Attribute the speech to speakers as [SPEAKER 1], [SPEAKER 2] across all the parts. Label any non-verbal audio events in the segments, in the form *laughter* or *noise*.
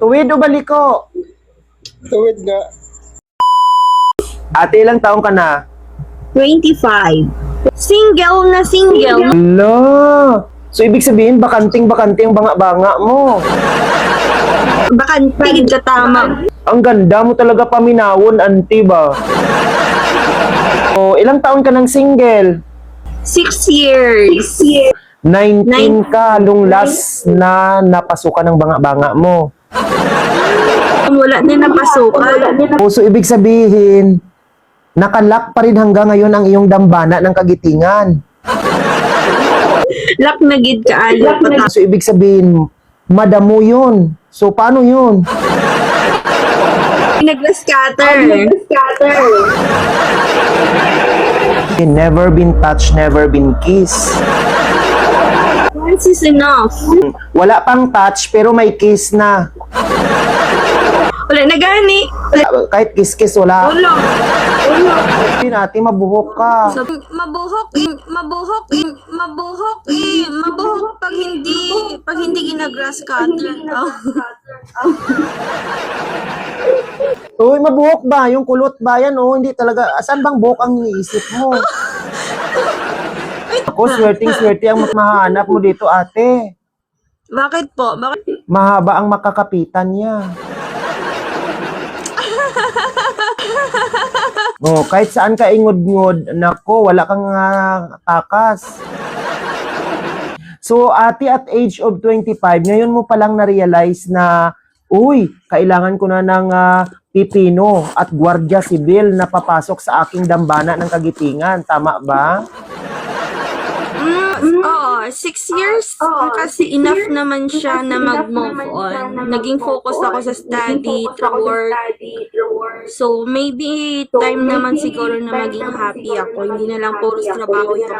[SPEAKER 1] Tuwid o baliko?
[SPEAKER 2] Tuwid nga.
[SPEAKER 1] Ate, ilang taong ka na?
[SPEAKER 3] 25. Single na single.
[SPEAKER 1] Hello! So, ibig sabihin, bakanting-bakante ang banga-banga mo.
[SPEAKER 3] Baka tigid ka tama.
[SPEAKER 1] Ang ganda mo talaga paminawon, auntie ba? O, ilang taon ka ng single?
[SPEAKER 3] Six years.
[SPEAKER 1] 19
[SPEAKER 3] Nine-
[SPEAKER 1] ka nung last na napasukan ng banga-banga mo.
[SPEAKER 3] Wala na napasukan.
[SPEAKER 1] O, so, ibig sabihin, nakalak pa rin hanggang ngayon ang iyong dambana ng kagitingan.
[SPEAKER 3] Lak na gid ka ayo pa
[SPEAKER 1] So, ibig sabihin, madamo yun. So, paano yun?
[SPEAKER 3] Nagla-scatter.
[SPEAKER 1] Never been touched, never been kissed.
[SPEAKER 3] Once is enough.
[SPEAKER 1] Wala pang touch, pero may kiss na.
[SPEAKER 3] Wala na gani.
[SPEAKER 1] Kahit kiss-kiss, wala.
[SPEAKER 3] Wala.
[SPEAKER 1] Hindi natin mabuhok ka.
[SPEAKER 3] Mabuhok, mabuhok, mabuhok, eh, mabuhok pag hindi, pag hindi ginagrass cutter. Oh. *laughs*
[SPEAKER 1] Uy, mabuhok ba? Yung kulot ba yan? Oh, hindi talaga. Saan bang buhok ang iniisip mo? *laughs* Ako, swerting-swerte ang mahanap mo dito, ate.
[SPEAKER 3] Bakit po? Bakit?
[SPEAKER 1] Mahaba ang makakapitan niya. Oh, kahit saan ka ingod-ngod, nako, wala kang ah, takas. So, ate at age of 25, ngayon mo palang na-realize na, uy, kailangan ko na ng ah, pipino at gwardiya sibil na papasok sa aking dambana ng kagitingan. Tama ba?
[SPEAKER 3] Mm, oo, six years kasi enough naman siya na mag-move on. Naging focus ako sa study, through work. So, maybe time naman siguro na maging happy ako. Hindi na lang puro trabaho yung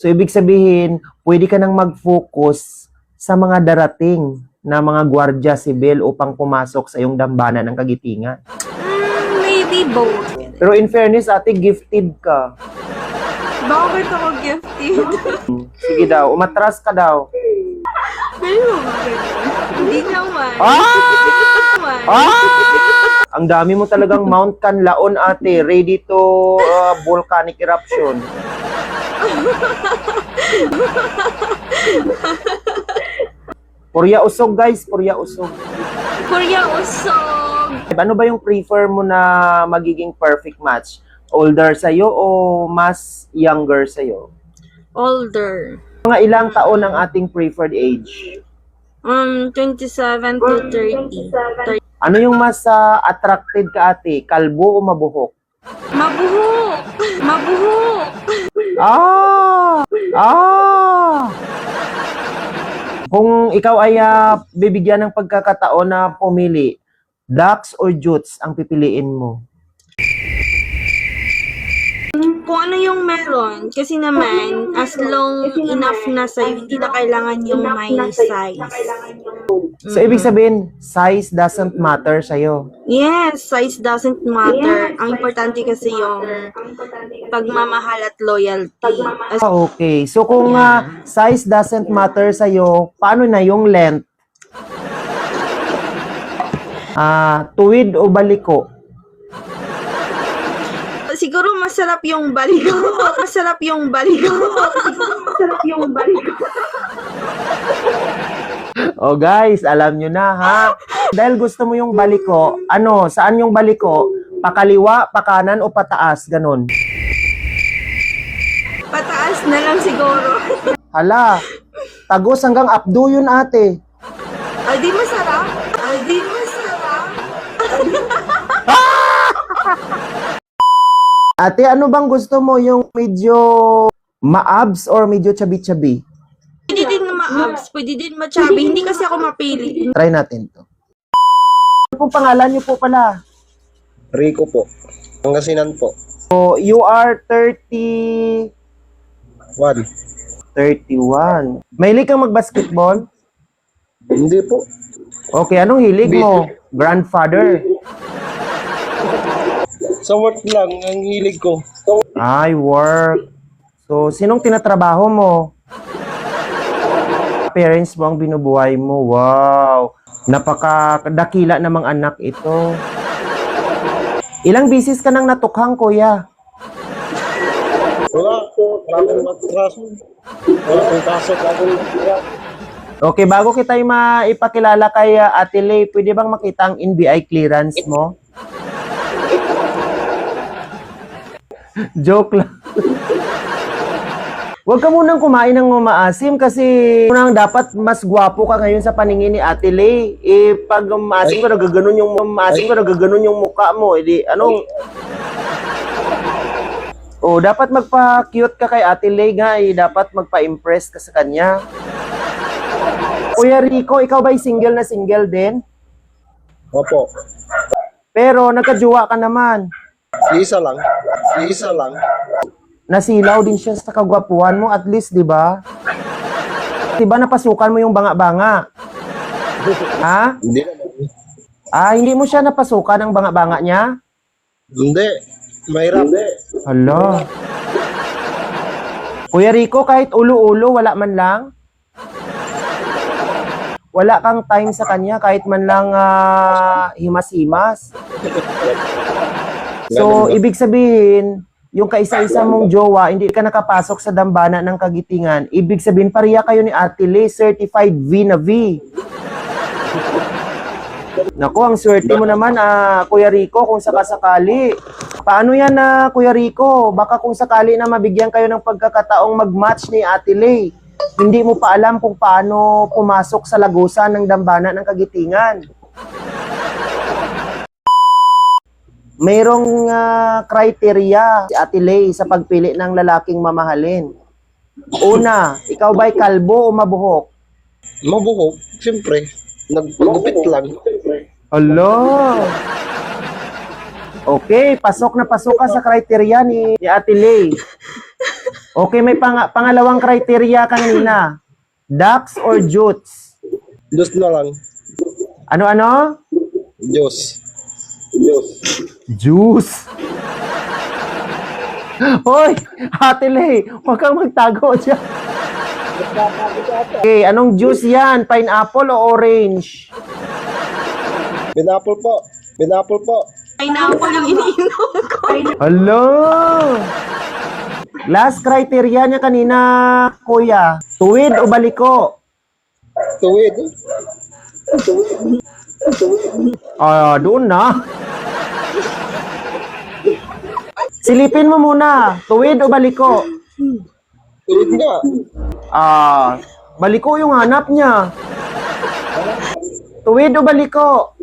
[SPEAKER 1] So, ibig sabihin, pwede ka nang mag-focus sa mga darating na mga gwardiya sibil upang pumasok sa iyong dambana ng kagitingan.
[SPEAKER 3] Mm, maybe both.
[SPEAKER 1] Pero in fairness, ate, gifted ka.
[SPEAKER 3] Bakit ako gifted?
[SPEAKER 1] Sige daw, umatras ka daw.
[SPEAKER 3] Pero? Hindi naman.
[SPEAKER 1] Ah! Ah! Ang dami mo talagang Mount Canlaon, ate. Ready to uh, volcanic eruption. Purya usog, guys. Purya usog.
[SPEAKER 3] Korea usog.
[SPEAKER 1] Ano ba yung prefer mo na magiging perfect match? Older sa'yo o mas younger sa'yo?
[SPEAKER 3] Older.
[SPEAKER 1] Mga ilang taon ang ating preferred age?
[SPEAKER 3] Um, 27 to 30. 30.
[SPEAKER 1] Ano yung mas ah, attracted ka ate? Kalbo o mabuhok?
[SPEAKER 3] Mabuhok! *laughs* Mabuhok!
[SPEAKER 1] Ah! Ah! Kung ikaw ay ah, bibigyan ng pagkakataon na pumili, ducks or jutes ang pipiliin mo?
[SPEAKER 3] Kung ano yung meron, kasi naman, as long enough na sa'yo, hindi na kailangan yung may size.
[SPEAKER 1] So, ibig sabihin, size doesn't matter sa'yo.
[SPEAKER 3] Yes, size doesn't matter. Ang importante kasi yung pagmamahal at loyalty. As
[SPEAKER 1] Ah, okay. So, kung ah, size doesn't matter sa'yo, paano na yung length? Ah, tuwid o baliko?
[SPEAKER 3] siguro masarap yung baligo. *laughs* masarap yung baligo. masarap yung baligo.
[SPEAKER 1] Oh guys, alam nyo na ha. Dahil gusto mo yung baliko, ano, saan yung baliko? Pakaliwa, pakanan o pataas, ganun.
[SPEAKER 3] Pataas na lang siguro.
[SPEAKER 1] Hala, tagos hanggang updo yun ate.
[SPEAKER 3] Ay, di masarap. Ay, di masarap.
[SPEAKER 1] Ate, ano bang gusto mo? Yung medyo ma-abs or medyo chubby-chubby?
[SPEAKER 3] Pwede din na ma-abs, pwede din ma-chubby. Hindi kasi ako mapili.
[SPEAKER 1] Try natin to. Ano pong pangalan niyo po pala?
[SPEAKER 2] Rico po. Pangasinan po.
[SPEAKER 1] So, you are 30...
[SPEAKER 2] One.
[SPEAKER 1] 31. Mahilig kang mag-basketball?
[SPEAKER 2] Hindi po.
[SPEAKER 1] Okay, anong hilig mo? Grandfather?
[SPEAKER 2] Sa work lang, ang hilig ko.
[SPEAKER 1] Ay, work. So, sinong tinatrabaho mo? Parents mo ang binubuhay mo. Wow. Napakadakila namang anak ito. Ilang bisis ka nang natukhang, kuya?
[SPEAKER 2] Wala po. Akong matraso. Wala akong kaso.
[SPEAKER 1] Okay, bago kita maipakilala kay uh, Ate Lay, pwede bang makita ang NBI clearance mo? *laughs* Joke lang. *laughs* Huwag ka munang kumain ng maasim kasi unang dapat mas gwapo ka ngayon sa paningin ni Ate Lay. Eh, pag maasim ka, nagaganon yung, maasim ka, nagaganon yung mukha mo. Eh, di, anong... Oh, dapat magpa-cute ka kay Ate Lay nga eh. Dapat magpa-impress ka sa kanya. *laughs* Kuya Rico, ikaw ba'y single na single din?
[SPEAKER 2] Opo.
[SPEAKER 1] Pero nagkajuwa ka naman.
[SPEAKER 2] Isa lang. Isa lang.
[SPEAKER 1] Nasilaw din siya sa kagwapuhan mo at least, di ba? Di ba napasukan mo yung banga-banga? Ha?
[SPEAKER 2] Hindi.
[SPEAKER 1] Ah, hindi mo siya napasukan ng banga-banga niya?
[SPEAKER 2] Hindi. Mahirap. Hindi.
[SPEAKER 1] Hala. Kuya Rico, kahit ulo-ulo, wala man lang? Wala kang time sa kanya kahit man lang ah, himas-himas? So, ibig sabihin, yung kaisa-isa mong jowa, hindi ka nakapasok sa dambana ng kagitingan, ibig sabihin, pariya kayo ni Ate Lee, certified V na V. Naku, ang swerte mo naman, ah, Kuya Rico, kung sakasakali. Paano yan na, Kuya Rico? Baka kung sakali na mabigyan kayo ng pagkakataong mag-match ni Ate Lay, hindi mo pa alam kung paano pumasok sa lagusan ng dambana ng kagitingan. Mayroong ah, criteria si Ate Lay sa pagpili ng lalaking mamahalin. Una, ikaw ba'y kalbo o mabuhok?
[SPEAKER 2] Mabuhok. Siyempre. Nagpagupit lang.
[SPEAKER 1] Hello. Okay, pasok na pasok ka sa criteria ni, ni Ate Lay. Okay, may pang, pangalawang criteria kanina. Ducks or jutes?
[SPEAKER 2] Diyos na lang.
[SPEAKER 1] Ano-ano?
[SPEAKER 2] Diyos. Diyos.
[SPEAKER 1] Juice. Hoy, Ate Lay, huwag kang magtago dyan. Okay, anong juice yan? Pineapple o orange?
[SPEAKER 2] Pinapple po. Pinapple po.
[SPEAKER 3] Pineapple yung iniinom ko.
[SPEAKER 1] Hello! Last criteria niya kanina, kuya. Tuwid o baliko?
[SPEAKER 2] Tuwid.
[SPEAKER 1] Ah, doon na. Silipin mo muna. Tuwid o baliko?
[SPEAKER 2] Tuwid nga.
[SPEAKER 1] Ah, baliko yung hanap niya. Tuwid o baliko?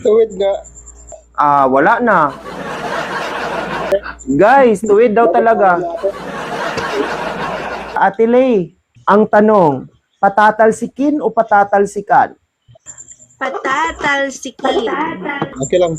[SPEAKER 2] Tuwid nga.
[SPEAKER 1] Ah, wala na. Guys, tuwid daw talaga. Ate Lay, ang tanong, patatalsikin o patatalsikan?
[SPEAKER 3] Patatalsikin.
[SPEAKER 2] Okay lang.